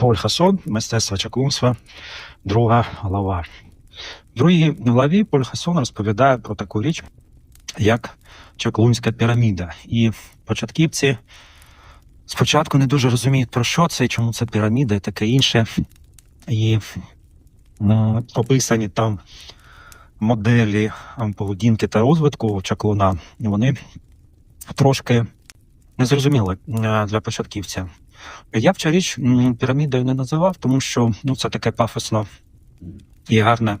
Поль Хасон, мистецтво чаклунства, друга глава. В другій главі Поль Хасон розповідає про таку річ, як чаклунська піраміда. І початківці спочатку не дуже розуміють, про що це, і чому це піраміда і таке інше. І м, описані там моделі поведінки та розвитку чаклуна, і вони трошки незрозуміли е, для початківця. Я б цю річ пірамідою не називав, тому що ну, це таке пафосно і гарне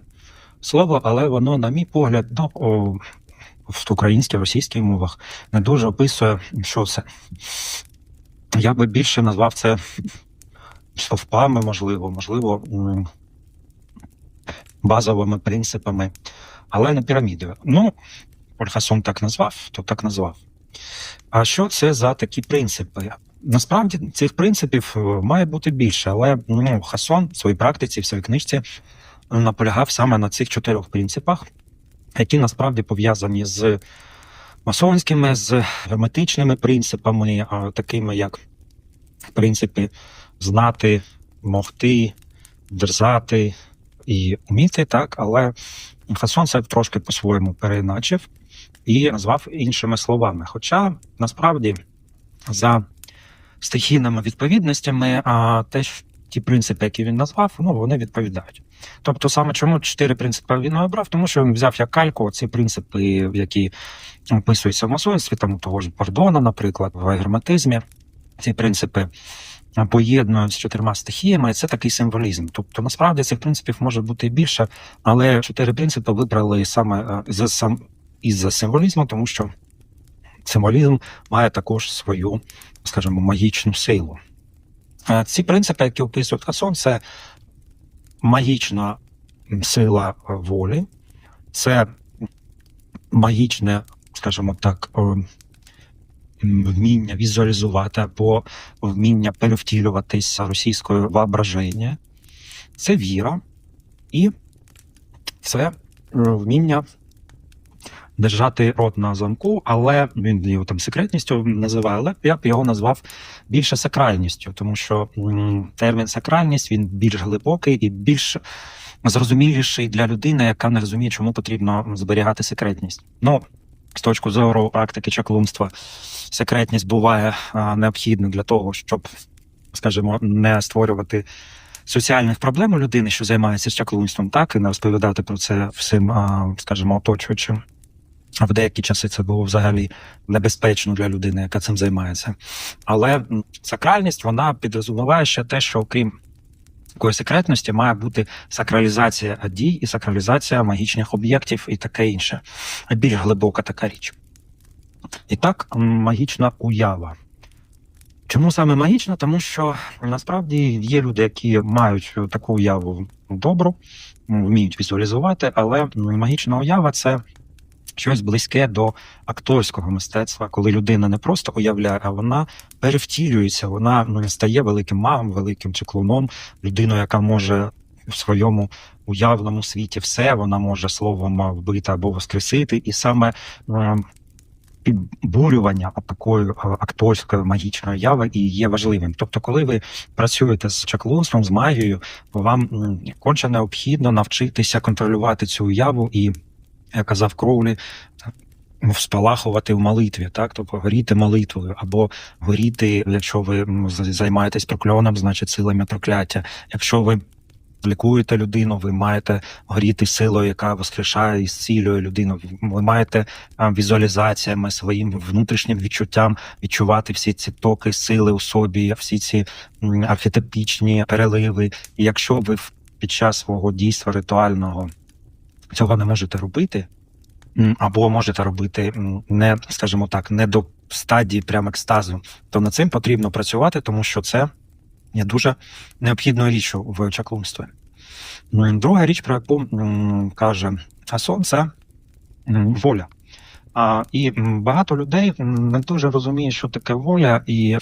слово, але воно, на мій погляд, ну, о, в українській, російській мовах не дуже описує, що це. Я би більше назвав це стовпами, можливо, можливо, базовими принципами, але не пірамідою. Ну, Ольфасон так назвав, то так назвав. А що це за такі принципи? Насправді цих принципів е, має бути більше, але ну, Хасон в своїй практиці, в своїй книжці наполягав саме на цих чотирьох принципах, які насправді пов'язані з масонськими, з герметичними принципами, такими як принципи знати, могти, дерзати і вміти, так, але Хасон це трошки по-своєму переначив і назвав іншими словами. Хоча насправді за стихійними відповідностями, а теж ті принципи, які він назвав, ну вони відповідають. Тобто, саме чому чотири принципи він обрав, тому що він взяв як кальку ці принципи, які описуються в масонстві, там того ж Бордона, наприклад, в герметизмі. Ці принципи поєднують з чотирма стихіями, і це такий символізм. Тобто, насправді цих принципів може бути і більше, але чотири принципи вибрали саме е, за сам символізму, тому що символізм має також свою, скажімо, магічну силу. Е, Ці принципи, які описують Хасон, це магічна сила е, волі, це магічне, скажімо так, е, вміння візуалізувати або вміння перевтілюватися російською воображення, це віра і це вміння держати рот на замку, але він його там секретністю називає, але я б його назвав більше сакральністю, тому що термін сакральність він більш глибокий і більш зрозуміліший для людини, яка не розуміє, чому потрібно зберігати секретність. Ну, з точки зору практики чаклунства, секретність буває необхідна для того, щоб, скажімо, не створювати соціальних проблем у людини, що займається чаклунством, так і не розповідати про це всім, скажімо, оточуючим. В деякі часи це було взагалі небезпечно для людини, яка цим займається. Але сакральність вона підрозуміває ще те, що окрім такої секретності має бути сакралізація дій і сакралізація магічних об'єктів і таке інше. Більш глибока така річ. І так, магічна уява. Чому саме магічна? Тому що насправді є люди, які мають таку уяву добру, вміють візуалізувати, але магічна уява це щось близьке до акторського мистецтва, коли людина не просто уявляє, а вона перевтілюється, вона ну, стає великим магом, великим чеклуном, людиною, яка може в своєму уявному світі все, вона може словом вбити або воскресити, і саме е, підбурювання такої е, акторської магічної яви і є важливим. Тобто, коли ви працюєте з чаклунством, з магією, вам конче необхідно навчитися контролювати цю уяву і як казав Кроулі, спалахувати в молитві, так тобто горіти молитвою, або горіти, якщо ви займаєтесь прокльоном, значить силами прокляття. Якщо ви лікуєте людину, ви маєте горіти силою, яка воскрешає і зцілює людину. Ви маєте візуалізаціями своїм внутрішнім відчуттям відчувати всі ці токи сили у собі, всі ці архетипічні переливи. І якщо ви під час свого дійства ритуального цього не можете робити, або можете робити не, скажімо так, не до стадії прям екстазу, то над цим потрібно працювати, тому що це є дуже необхідною річчю в чаклунстві. Друга річ, про яку каже Асон, це воля. А, і багато людей не дуже розуміють, що таке воля, і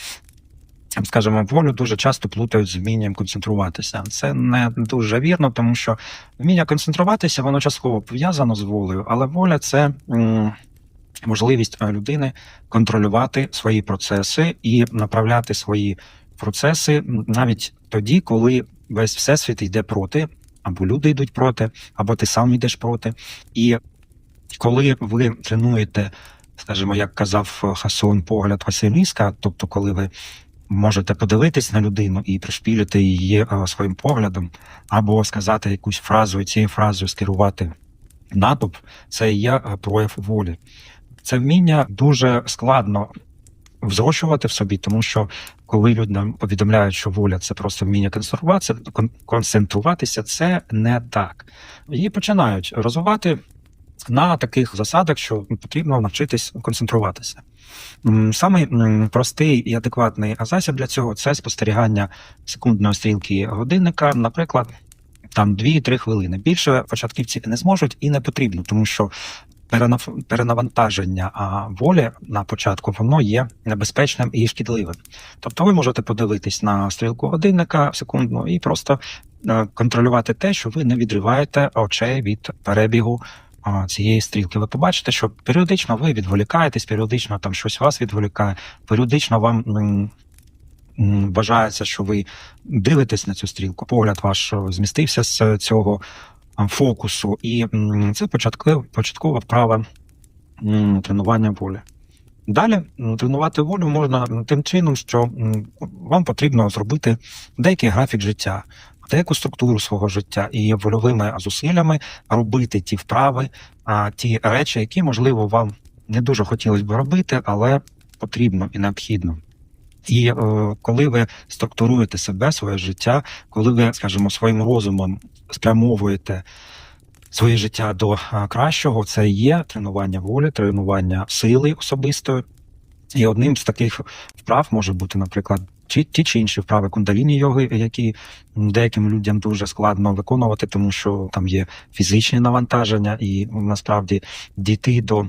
скажімо, волю дуже часто плутають з вмінням концентруватися. Це не дуже вірно, тому що вміння концентруватися воно частково пов'язано з волею, але воля це можливість е, людини контролювати свої процеси і направляти свої процеси навіть тоді, коли весь всесвіт йде проти, або люди йдуть проти, або ти сам йдеш проти. І коли ви тренуєте, скажімо, як казав Хасон, погляд Василіска, тобто, коли ви можете подивитись на людину і пришпілити її е, своїм поглядом, або сказати якусь фразу і цією фразою скерувати натовп, це є е, прояв волі. Це вміння дуже складно взрощувати в собі, тому що коли людям повідомляють, що воля це просто вміння концентруватися, концентруватися, це не так. Її починають розвивати на таких засадах, що потрібно навчитись концентруватися. Самий простий і адекватний засіб для цього це спостерігання секундної стрілки годинника, наприклад, там 2-3 хвилини. Більше початківці не зможуть і не потрібно, тому що перенавантаження волі на початку воно є небезпечним і шкідливим. Тобто ви можете подивитись на стрілку годинника секундну і просто е, контролювати те, що ви не відриваєте очей від перебігу цієї стрілки. Ви побачите, що періодично ви відволікаєтесь, періодично там щось вас відволікає, періодично вам. Вважається, що ви дивитесь на цю стрілку, погляд ваш е, змістився з цього фокусу, і це початкова вправа тренування волі. Далі тренувати волю можна тим чином, що вам потрібно зробити деякий графік життя, деяку структуру свого життя і вольовими зусиллями робити ті вправи, а, ті речі, які, можливо, вам не дуже хотілося б робити, але потрібно і необхідно. І е, коли ви структуруєте себе, своє життя, коли ви, скажімо, своїм розумом спрямовуєте своє життя до е, кращого, це є тренування волі, тренування сили особистої. І одним з таких вправ може бути, наприклад, чи ті чи інші вправи кундаліні йоги, які деяким людям дуже складно виконувати, тому що там є фізичні навантаження, і насправді дійти до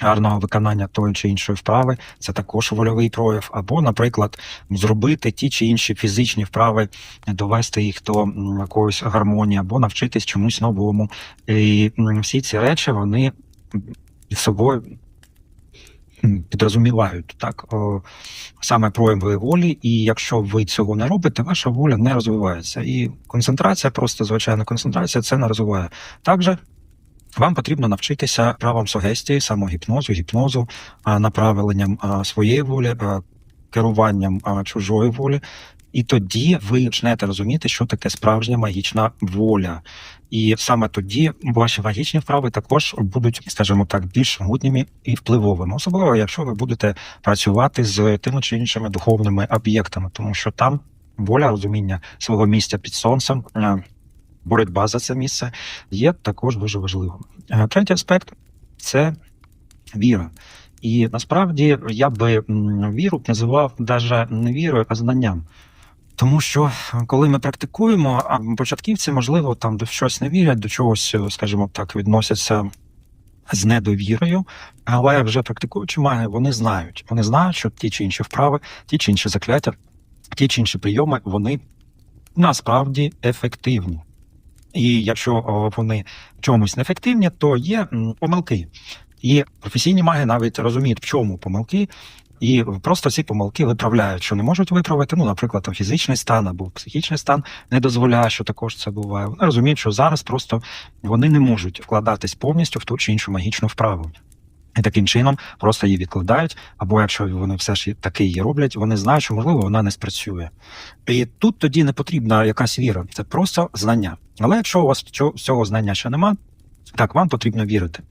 гарного виконання тої чи іншої вправи це також вольовий прояв. Або, наприклад, зробити ті чи інші фізичні вправи, довести їх до якоїсь гармонії, або навчитись чомусь новому. І всі ці речі вони собою підрозумівають так саме прояви волі, і якщо ви цього не робите, ваша воля не розвивається. І концентрація, просто звичайна концентрація, це не розвиває. Також вам потрібно навчитися правам сугестії, самогіпнозу, гіпнозу, направленням своєї волі, керуванням чужої волі. І тоді ви почнете розуміти, що таке справжня магічна воля. І саме тоді ваші магічні вправи також будуть, скажімо так, більш могутніми і впливовими, особливо якщо ви будете працювати з тими чи іншими духовними об'єктами, тому що там воля, розуміння свого місця під сонцем, е, боротьба за це місце є також дуже важливим. Е, Третій аспект це віра. І насправді я би віру називав навіть не вірою, а знанням. Тому що е, коли ми практикуємо, початківці, можливо, там до щось не вірять, до чогось, е, скажімо так, відносяться з недовірою, але вже практикуючи маги, вони знають. Вони знають, що ті чи інші вправи, ті чи інші закляття, ті чи інші прийоми, вони насправді ефективні. І якщо вони в чомусь неефективні, то є помилки. І професійні маги навіть розуміють, в чому помилки, і просто ці помилки виправляють, що не можуть виправити. Ну, наприклад, там, фізичний стан або психічний стан не дозволяє, що також це буває. Вони розуміють, що зараз просто вони не можуть вкладатись повністю в ту чи іншу магічну вправу. І таким чином просто її відкладають, або якщо вони все ж таки її роблять, вони знають, що можливо вона не спрацює. І тут тоді не потрібна якась віра, це просто знання. Але якщо у вас цього- знання ще нема, так вам потрібно вірити.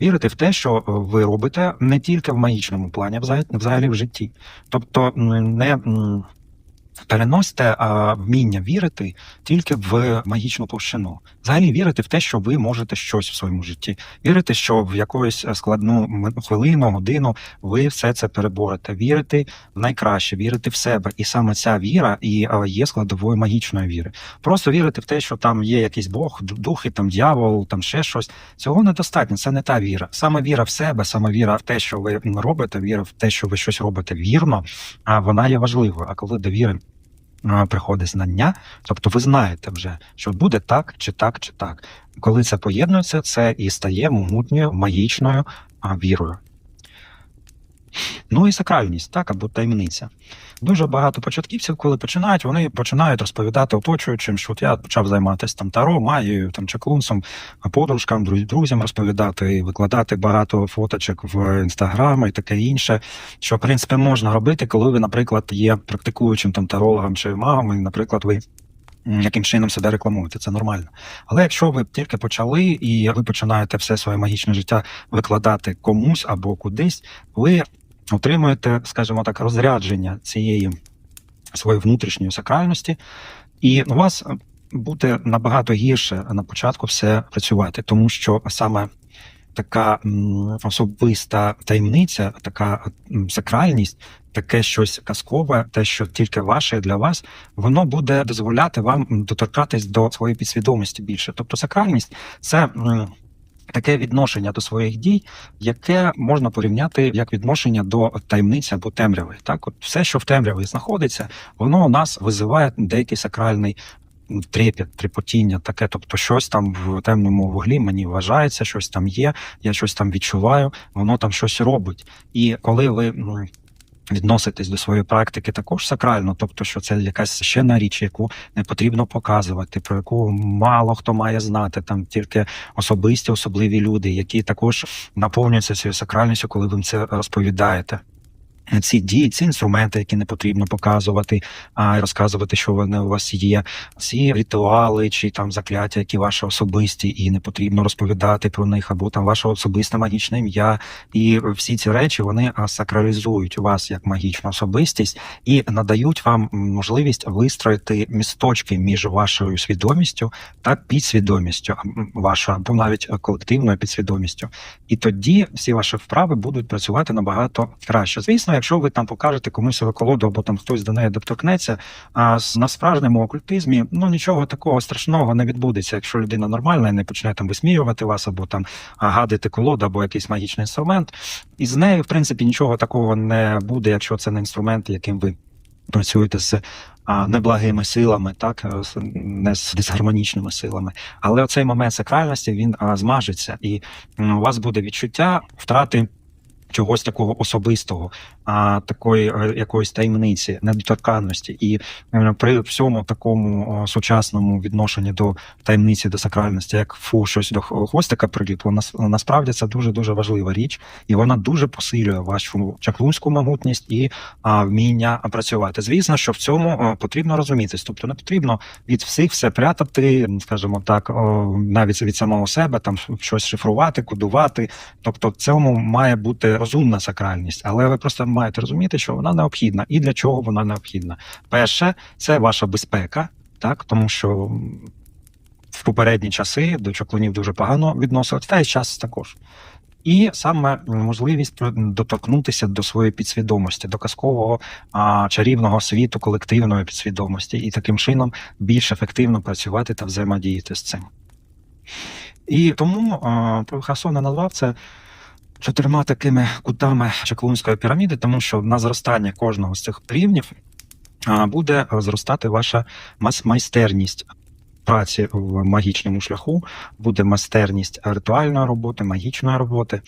Вірити в те, що е, ви робите не тільки в магічному плані, а взагалі, взагалі в житті. Тобто не переносьте а, вміння вірити тільки в магічну площину. Взагалі вірити в те, що ви можете щось в своєму житті. Вірити, що в якусь е, складну хвилину, годину ви все це переборете. Вірити в найкраще, вірити в себе. І саме ця віра і е, є складовою магічної віри. Просто вірити в те, що там є якийсь Бог, духи, там дьявол, там ще щось. Цього недостатньо. Це не та віра. Саме віра в себе, саме віра в те, що ви робите, віра в те, що ви щось робите вірно, а вона є важливою. А коли до віри а, приходить знання, тобто ви знаєте вже, що буде так, чи так, чи так. Коли це поєднується, це і стає могутньою магічною вірою. Ну і сакральність, так, або таємниця. Дуже багато початківців, коли починають, вони починають розповідати оточуючим, що от я почав займатися там таро, магією, там чаклунсом, подружкам, друзям розповідати, викладати багато фоточок в інстаграм і таке інше. Що в принципі можна робити, коли ви, наприклад, є практикуючим там тарологом чи магом, і, наприклад, ви. Яким чином себе рекламуєте, це нормально. Але якщо ви тільки почали і ви починаєте все своє магічне життя викладати комусь або кудись, ви отримуєте, скажімо так, розрядження цієї своєї внутрішньої сакральності, і у вас буде набагато гірше на початку все працювати, тому що саме така особиста таємниця, така сакральність, таке щось казкове, те, що тільки ваше для вас, воно буде дозволяти вам доторкатись до своєї підсвідомості більше. Тобто сакральність це. Таке відношення до своїх дій, яке можна порівняти як відношення до таємниці або темряви. Так, от все, що в темряві знаходиться, воно у нас визиває деякий сакральний трепет, трепотіння, таке, тобто щось там в темному вуглі мені вважається, щось там є, я щось там відчуваю, воно там щось робить. І коли ви м, відноситесь до своєї практики також сакрально, тобто, що це якась ще на річ, яку не потрібно показувати, про яку мало хто має знати, там тільки особисті, особливі люди, які також наповнюються цією сакральністю, коли ви це розповідаєте. Ці дії, ці інструменти, які не потрібно показувати, а розказувати, що вони у вас є, ці ритуали чи там закляття, які ваші особисті, і не потрібно розповідати про них, або там ваше особисте магічне ім'я. І всі ці речі вони сакралізують вас як магічну особистість і надають вам можливість вистроїти місточки між вашою свідомістю та підсвідомістю вашою, або навіть колективною підсвідомістю. І тоді всі ваші вправи будуть працювати набагато краще. Звісно, якщо ви там покажете комусь колоду, або там хтось до неї доторкнеться, а на справжньому окультизмі ну нічого такого страшного не відбудеться, якщо людина нормальна і не почне там висміювати вас, або там гадити колоду, або якийсь магічний інструмент. І з нею, в принципі, нічого такого не буде, якщо це не інструмент, яким ви працюєте з неблагими силами, так не з дисгармонічними силами. Але оцей момент сакральності він змажеться, і у вас буде відчуття втрати. Чогось такого особистого, а такої е, якоїсь таємниці, недоторканності, і е, при всьому такому сучасному відношенні до таємниці, до сакральності, як фу, щось до хвостика приліпло, нас насправді це дуже дуже важлива річ, і вона дуже посилює вашу чаклунську могутність і вміння працювати. Звісно, що в цьому потрібно розумітись, тобто не потрібно від всіх все прятати, скажімо так, навіть від самого себе, там щось шифрувати, кодувати. Тобто, в цьому має бути розумна сакральність, але ви просто маєте розуміти, що вона необхідна і для чого вона необхідна. Перше, це ваша безпека, так тому що. В попередні часи до чаклунів дуже погано відносилися, та й час також. І саме можливість доторкнутися до своєї підсвідомості, до казкового а, чарівного світу колективної підсвідомості, і таким чином більш ефективно працювати та взаємодіяти з цим. І тому а, Хасона назвав це чотирма такими кутами чаклунської піраміди, тому що на зростання кожного з цих рівнів буде зростати ваша майстерність праці в магічному шляху, буде майстерність ритуальної роботи, магічної роботи.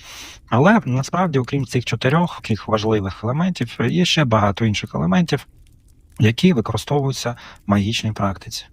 Але насправді, окрім цих чотирьох таких важливих елементів, є ще багато інших елементів, які використовуються в магічній практиці.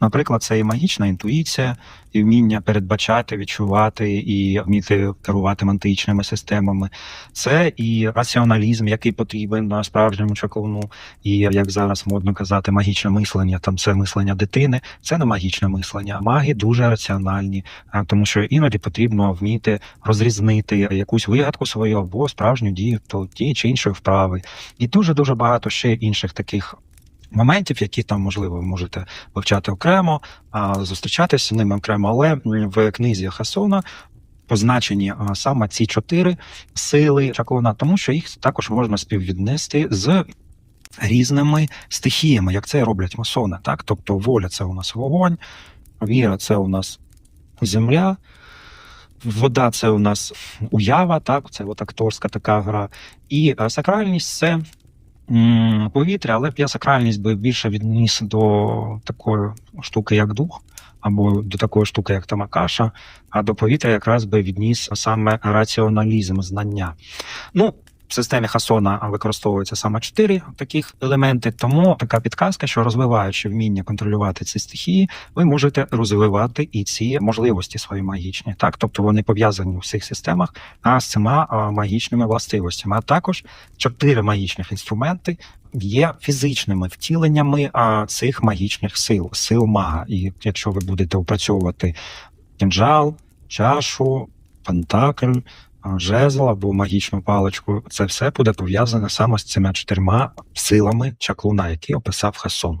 Наприклад, це і магічна інтуїція, і вміння передбачати, відчувати і вміти керувати мантичними системами. Це і раціоналізм, який потрібен на справжньому чаклуну, і як зараз модно казати, магічне мислення. Там це мислення дитини, це не магічне мислення. Маги дуже раціональні, тому що іноді потрібно вміти розрізнити якусь вигадку свою або справжню дію то тієї чи іншої вправи. І дуже дуже багато ще інших таких. Моментів, які там можливо ви можете вивчати окремо, зустрічатися з ними окремо, але в книзі Хасона позначені саме ці чотири сили чаклуна, тому що їх також можна співвіднести з різними стихіями, як це роблять масони. Так, тобто воля це у нас вогонь, віра це у нас земля. Вода це у нас уява, так, це от акторська така гра. І сакральність це повітря, але сакральність би більше відніс до такої штуки, як дух, або до такої штуки, як тамакаша, а до повітря якраз би відніс саме раціоналізм, знання. Ну, В системі Хасона використовується саме чотири таких елементи, тому така підказка, що розвиваючи вміння контролювати ці стихії, ви можете розвивати і ці можливості свої магічні. Так, тобто вони пов'язані у всіх системах а, з цими магічними властивостями. А також чотири магічних інструменти є фізичними втіленнями а, цих магічних сил, сил мага. І якщо ви будете опрацьовувати кінжал, чашу, пентакль, жезл або магічну паличку, це все буде пов'язане саме з цими чотирма силами чаклуна, які описав Хасон.